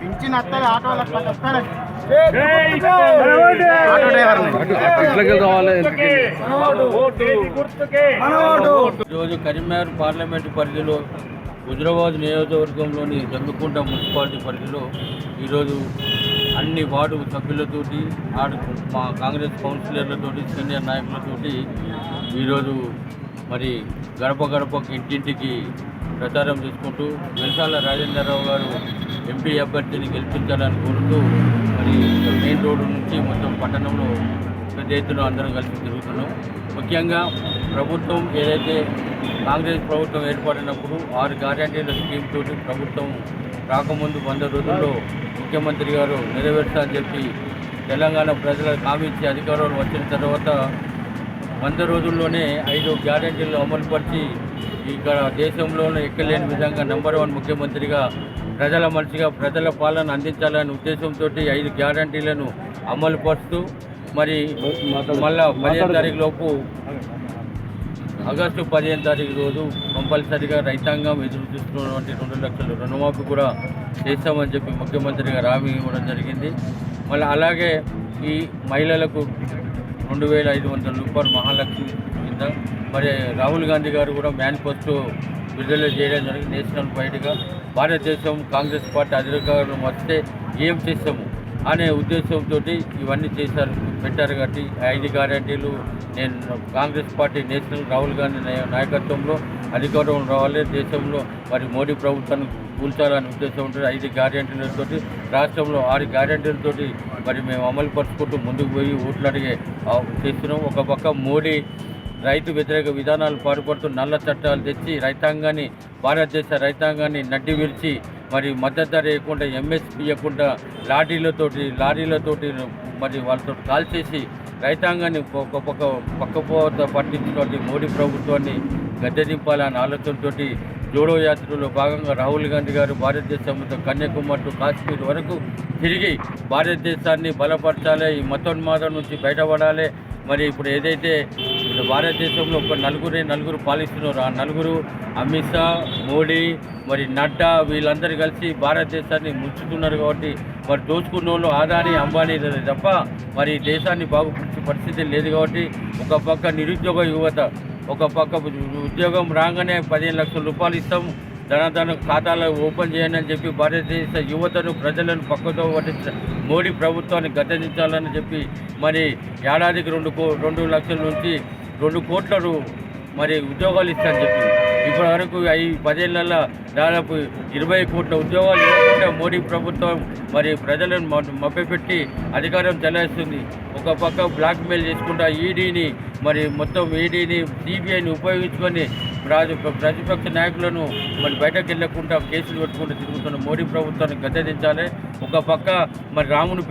Pension వస్తుంది ఈరోజు Karimnagar parliament పరిధిలో హుజరాబాద్ నియోజకవర్గంలోని జమ్మికుంట మున్సిపాలిటీ పరిధిలో ఈరోజు అన్ని వార్డు సభ్యులతోటి ఆడు మా కాంగ్రెస్ కౌన్సిలర్లతోటి సీనియర్ నాయకులతోటి ఈరోజు మరి గడప గడపకి ఇంటింటికి ప్రచారం చేసుకుంటూ వెల్సాల రాజేంద్రరావు గారు ఎంపీ అభ్యర్థిని గెలిపించాలని కోరుతూ మరి మెయిన్ రోడ్డు నుంచి మొత్తం పట్టణంలో పెద్ద ఎత్తున అందరం కలిసి తిరుగుతున్నాం. ముఖ్యంగా ప్రభుత్వం ఏదైతే కాంగ్రెస్ ప్రభుత్వం ఏర్పడినప్పుడు ఆరు గ్యారంటీల స్కీమ్ తోటి ప్రభుత్వం రాకముందు వంద రోజుల్లో ముఖ్యమంత్రి గారు నెరవేర్చాలని చెప్పి తెలంగాణ ప్రజలకు హామీ ఇచ్చి అధికారంలో వచ్చిన తర్వాత వంద రోజుల్లోనే ఐదు గ్యారంటీలు అమలుపరిచి ఇక్కడ దేశంలోనే ఎక్కలేని విధంగా నెంబర్ వన్ ముఖ్యమంత్రిగా ప్రజల మనిషిగా ప్రజల పాలన అందించాలనే ఉద్దేశంతో ఐదు గ్యారంటీలను అమలుపరుస్తూ మరి మళ్ళా పదిహేను తారీఖు లోపు ఆగస్టు పదిహేను తారీఖు రోజు కంపల్సరిగా రైతాంగం ఎదురు చూస్తున్నటువంటి రెండు లక్షలు రుణమాఫీ కూడా చేస్తామని చెప్పి ముఖ్యమంత్రి గారు హామీ ఇవ్వడం జరిగింది. మళ్ళీ అలాగే ఈ మహిళలకు రెండు వేల ఐదు వందల రూపాయలు మహాలక్ష్మి కింద మరి రాహుల్ గాంధీ గారు కూడా మేనిఫెస్టో విడుదల చేయడం జరిగింది. నేషనల్ బయటగా భారతదేశం కాంగ్రెస్ పార్టీ అధికారం వస్తే ఏం చేస్తాము అనే ఉద్దేశంతో ఇవన్నీ చేశారు. పెట్టారు కాబట్టి ఐదు గ్యారంటీలు నేను కాంగ్రెస్ పార్టీ నేషనల్ రాహుల్ గాంధీ నాయకత్వంలో అధికారం రావాలి. దేశంలో మరి మోడీ ప్రభుత్వాన్ని కూల్చాలని ఉద్దేశం ఉంటుంది. ఐదు గ్యారెంటీలతో రాష్ట్రంలో ఆరు గ్యారెంటీలతో మరి మేము అమలు పరుచుకుంటూ ముందుకు పోయి ఓట్లు అడిగే చేస్తున్నాం. ఒక పక్క మోడీ రైతు వ్యతిరేక విధానాలు పాటుపడుతూ నల్ల చట్టాలు తెచ్చి రైతాంగాన్ని భారతదేశ రైతాంగాన్ని నడ్డి విరిచి మరి మద్దతు ధర వేయకుండా ఎంఎస్పీ ఇవ్వకుండా లారీలతోటి లారీలతోటి మరి వాళ్ళతో కాల్చేసి రైతాంగాన్ని ఒక పక్క పక్కపోత పట్టించినటువంటి మోడీ ప్రభుత్వాన్ని గద్దె దింపాలన్న ఆలోచనతోటి జోడో యాత్రలో భాగంగా రాహుల్ గాంధీ గారు భారతదేశంతో కన్యాకుమారి టు కాశ్మీర్ వరకు తిరిగి భారతదేశాన్ని బలపరచాలి ఈ మతోన్మాదం నుంచి బయటపడాలి. మరి ఇప్పుడు ఏదైతే భారతదేశంలో ఒక నలుగురే నలుగురు పాలిస్తున్నారు ఆ నలుగురు అమిత్ షా మోడీ మరి నడ్డా వీళ్ళందరూ కలిసి భారతదేశాన్ని ముంచుతున్నారు కాబట్టి మరి దోచుకున్న వాళ్ళు ఆదాని అంబానీ తప్ప మరి దేశాన్ని బాగుపరిచే పరిస్థితి లేదు కాబట్టి ఒక పక్క నిరుద్యోగ యువత ఒక పక్క ఉద్యోగం రాగానే పదిహేను లక్షల రూపాయలు ఇస్తాం ధనధన ఖాతాలు ఓపెన్ చేయండి అని చెప్పి భారతదేశ యువతను ప్రజలను పక్కతో పట్టించిన మోడీ ప్రభుత్వాన్ని గద్దెదించాలని చెప్పి మరి ఏడాదికి రెండు కో రెండు లక్షల నుంచి రెండు కోట్ల రూ- మరి ఉద్యోగాలు ఇస్తానని చెప్పి ఇప్పటి వరకు ఈ పదేళ్ళలో దాదాపు ఇరవై కోట్ల ఉద్యోగాలు ఇవ్వకుండా మోడీ ప్రభుత్వం మరి ప్రజలను మభ్యపెట్టి అధికారం చెలాయిస్తుంది ఒక పక్క బ్లాక్మెయిల్ చేసుకుంటా ఈడీని మరి మొత్తం ఈడీని సిబిఐని ఉపయోగించుకొని ప్రతిపక్ష నాయకులను మరి బయటకు వెళ్ళకుండా కేసులు పెట్టుకుంటూ తిరుగుతున్న మోడీ ప్రభుత్వాన్ని గద్దెదించాలి ఒక పక్క మరి రాముని